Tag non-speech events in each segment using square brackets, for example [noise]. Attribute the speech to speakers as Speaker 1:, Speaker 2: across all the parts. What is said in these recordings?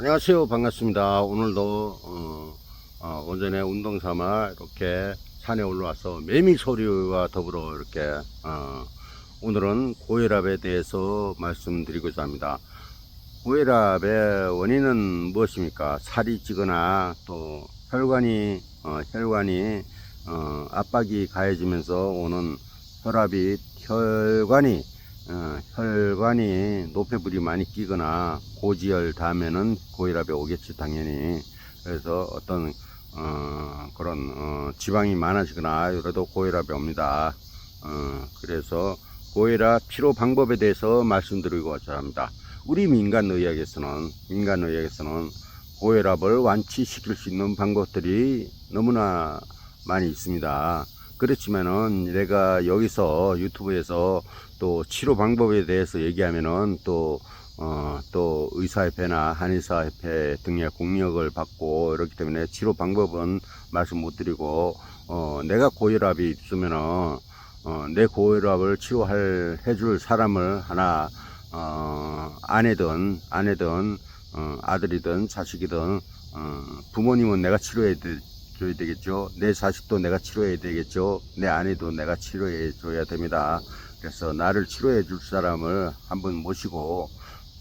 Speaker 1: 안녕하세요. 반갑습니다. 오늘도 어, 어, 오전에 운동 삼아 이렇게 산에 올라와서 매미 소리와 더불어 이렇게 어, 오늘은 고혈압에 대해서 말씀드리고자 합니다. 고혈압의 원인은 무엇입니까? 살이 찌거나 또 혈관이 어, 혈관이 어, 압박이 가해지면서 오는 혈압이 혈관이 어, 혈관이 노폐물이 많이 끼거나 고지혈 다음에는 고혈압이 오겠지 당연히. 그래서 어떤 어, 그런 어, 지방이 많아지거나 이래도 고혈압이 옵니다. 어, 그래서 고혈압 치료 방법에 대해서 말씀드리고자 합니다. 우리 민간의학에서는 민간의학에서는 고혈압을 완치시킬 수 있는 방법들이 너무나 많이 있습니다 그렇지만은 내가 여기서 유튜브에서 또 치료 방법에 대해서 얘기하면은 또, 어, 또 의사협회나 한의사협회 등의 공력을 받고 이렇기 때문에 치료 방법은 말씀 못 드리고, 어, 내가 고혈압이 있으면은, 어, 내 고혈압을 치료할, 해줄 사람을 하나, 어, 아내든, 아내든, 어, 아들이든 자식이든, 어, 부모님은 내가 치료해 줘야 되겠죠. 내 자식도 내가 치료해야 되겠죠. 내 아내도 내가 치료해 줘야 됩니다. 그래서 나를 치료해 줄 사람을 한번 모시고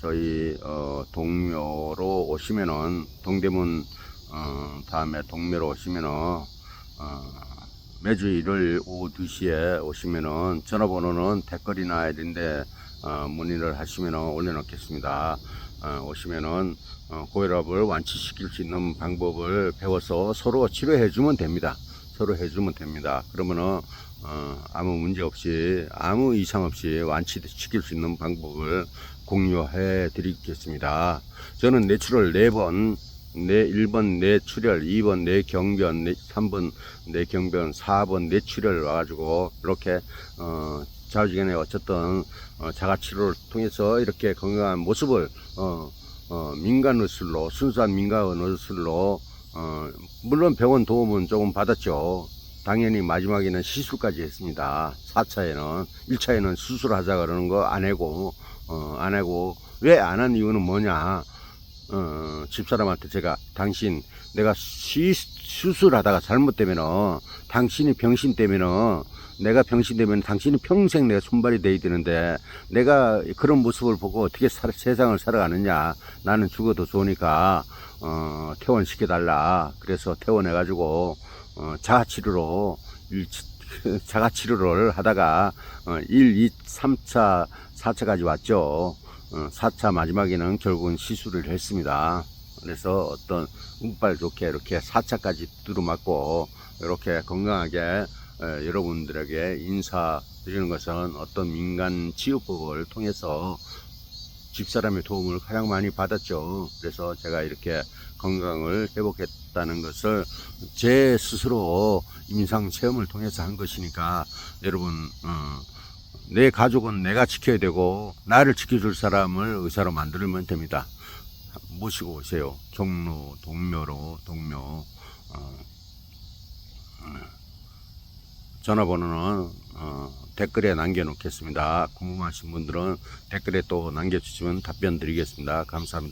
Speaker 1: 저희 어, 동묘로 오시면은 동대문 어, 다음에 동묘로 오시면은 어, 매주 일요일 오후 2시에 오시면은 전화번호는 댓글이나 이런데 어, 문의를 하시면은 올려놓겠습니다. 어, 오시면은 어, 고혈압을 완치시킬 수 있는 방법을 배워서 서로 치료해 주면 됩니다. 서로 해주면 됩니다. 그러면은 어, 아무 문제 없이 아무 이상 없이 완치시킬 수 있는 방법을 공유해 드리겠습니다. 저는 내추럴 4번 내 1번 뇌출혈, 2번 뇌경변, 내 3번 뇌경변, 4번 뇌출혈 와가지고 이렇게 어, 좌우지간에 어쨌든 어, 자가치료를 통해서 이렇게 건강한 모습을 어, 어, 민간 의술로 순수한 민간 의술로 어, 물론 병원 도움은 조금 받았죠. 당연히 마지막에는 시술까지 했습니다. 4차에는 1차에는 수술하자 그러는 거안 하고 어, 안 하고 왜 안 한 이유는 뭐냐? 어, 집사람한테 제가 당신 내가 시, 수술하다가 잘못되면은 당신이 병신 되면은 내가 병신 되면 당신이 평생 내가 손발이 돼야 되는데 내가 그런 모습을 보고 어떻게 살- 세상을 살아가느냐 나는 죽어도 좋으니까 어, 퇴원시켜 달라 그래서 퇴원해 가지고 어, 자가치료로 일, [laughs] 자가치료를 하다가 어, 1, 2, 3차, 4차까지 왔죠. 어, 4차 마지막에는 결국은 시술을 했습니다. 그래서 어떤 운빨 좋게 이렇게 4차까지 두루맞고 이렇게 건강하게 에, 여러분들에게 인사드리는 것은 어떤 민간 치유법을 통해서 집사람의 도움을 가장 많이 받았죠. 그래서 제가 이렇게 건강을 회복했다는 것을 제 스스로 임상 체험을 통해서 한 것이니까 여러분 어, 내 가족은 내가 지켜야 되고 나를 지켜줄 사람을 의사로 만들면 됩니다. 모시고 오세요. 종로 동묘로 동묘 어, 어, 전화번호는 어, 댓글에 남겨놓겠습니다. 궁금하신 분들은 댓글에 또 남겨주시면 답변 드리겠습니다. 감사합니다.